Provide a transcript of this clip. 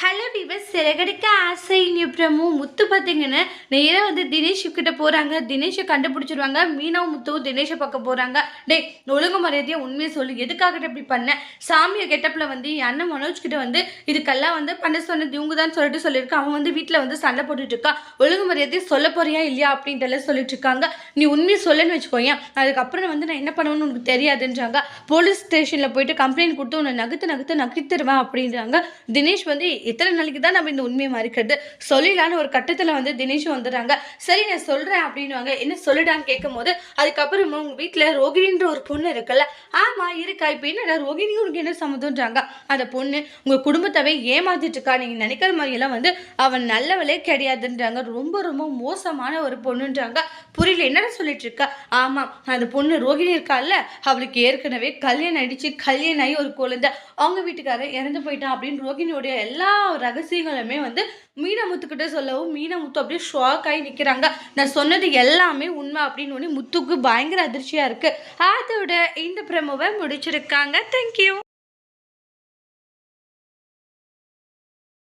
Hello விவஸ் Siragadikka ஆசை நிப்ரமும் முத்து பார்த்தீங்கன்னா நேராக வந்து தினேஷ் கிட்ட போகிறாங்க தினேஷை கண்டுபிடிச்சிருவாங்க. மீனாவும் முத்துவும் தினேஷை பார்க்க போகிறாங்க டேய் ஒழுங்கு மரியாதையாக உண்மையை சொல்லு. எதுக்காக இப்படி பண்ண? சாமியை கெட்டப்பில் வந்து என் அண்ணன் மனோஜ் கிட்ட வந்து இதுக்கெல்லாம் வந்து பண்ண சொன்னது இவங்க தான் சொல்லிட்டு சொல்லியிருக்கா. அவன் வந்து வீட்டில் வந்து சண்டை போட்டுட்டு இருக்கா. ஒழுங்கு மரியாதையை சொல்ல போறியா இல்லையா அப்படின்ட்டு எல்லாம் சொல்லிட்டு இருக்காங்க. நீ உண்மையை சொல்லன்னு வச்சுக்கோயேன். அதுக்கப்புறம் வந்து நான் என்ன பண்ணுவேன்னு உனக்கு தெரியாதுன்றாங்க. போலீஸ் ஸ்டேஷனில் போயிட்டு கம்ப்ளைண்ட் கொடுத்து உன்னை நகுத்து நகுத்து நகித்துருவேன் அப்படின்றாங்க. தினேஷ் வந்து இத்தனை நாளைக்கு தான் நம்ம இந்த உண்மையை மறுக்கிறது. சொல்லிடலான்னு ஒரு கட்டத்தில் வந்து தினேஷும் வந்துடுறாங்க. சரி நான் சொல்கிறேன் அப்படின்னுவாங்க. என்ன சொல்லிடான்னு கேட்கும் போது அதுக்கப்புறமா உங்கள் வீட்டில் ரோகிணின்ற ஒரு பொண்ணு இருக்குல்ல? ஆமாம் இருக்கா. இப்போ என்னடா ரோகிணி உனக்கு என்ன சம்மதம்ன்றாங்க அந்த பொண்ணு உங்கள் குடும்பத்தவே ஏமாத்திட்டு இருக்கா நீங்கள் நினைக்கிற மாதிரியெல்லாம் வந்து அவன் நல்லவளே கிடையாதுன்றாங்க. ரொம்ப ரொம்ப மோசமான ஒரு பொண்ணுன்றாங்க. புரியல என்னடா சொல்லிட்டு இருக்கா ஆமாம் அந்த பொண்ணு ரோகிணி இருக்கால்ல? அவளுக்கு ஏற்கனவே கல்யாணம் அடித்து கல்யாணம் ஆகி ஒரு குழந்தை. அவங்க வீட்டுக்காரர் இறந்து போயிட்டான் அப்படின்னு ரோகிணியோடைய எல்லா ரகசியங்களுமே வந்து மீனமுத்துக்கிட்ட சொல்லவும் மீனமுத்து அப்படியே ஷாக் ஆகி நிற்கிறாங்க நான் சொன்னது எல்லாமே உண்மை அப்படின்னு ஒன்று முத்துக்கு பயங்கர அதிர்ச்சியாக இருக்குது அதோட இந்த பிரமுவை முடிச்சிருக்காங்க. தேங்க்யூ